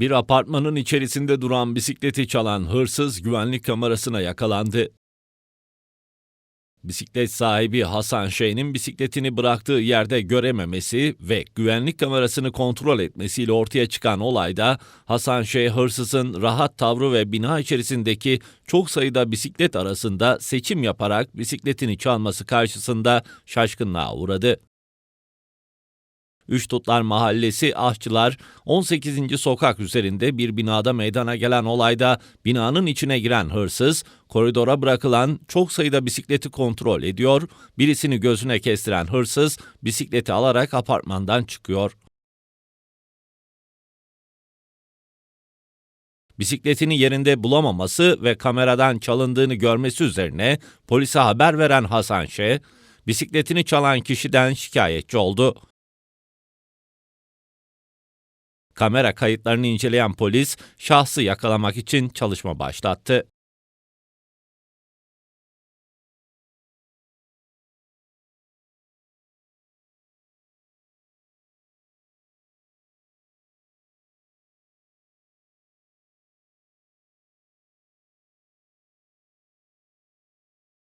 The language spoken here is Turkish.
Bir apartmanın içerisinde duran bisikleti çalan hırsız güvenlik kamerasına yakalandı. Bisiklet sahibi Hasan Şeyh'in bisikletini bıraktığı yerde görememesi ve güvenlik kamerasını kontrol etmesiyle ortaya çıkan olayda Hasan Şeyh hırsızın rahat tavrı ve bina içerisindeki çok sayıda bisiklet arasında seçim yaparak bisikletini çalması karşısında şaşkınlığa uğradı. Üçtutlar Mahallesi Aşçılar 18. sokak üzerinde bir binada meydana gelen olayda binanın içine giren hırsız koridora bırakılan çok sayıda bisikleti kontrol ediyor, birisini gözüne kestiren hırsız bisikleti alarak apartmandan çıkıyor. Bisikletini yerinde bulamaması ve kameradan çalındığını görmesi üzerine polise haber veren Hasan Şeh, bisikletini çalan kişiden şikayetçi oldu. Kamera kayıtlarını inceleyen polis şahsı yakalamak için çalışma başlattı.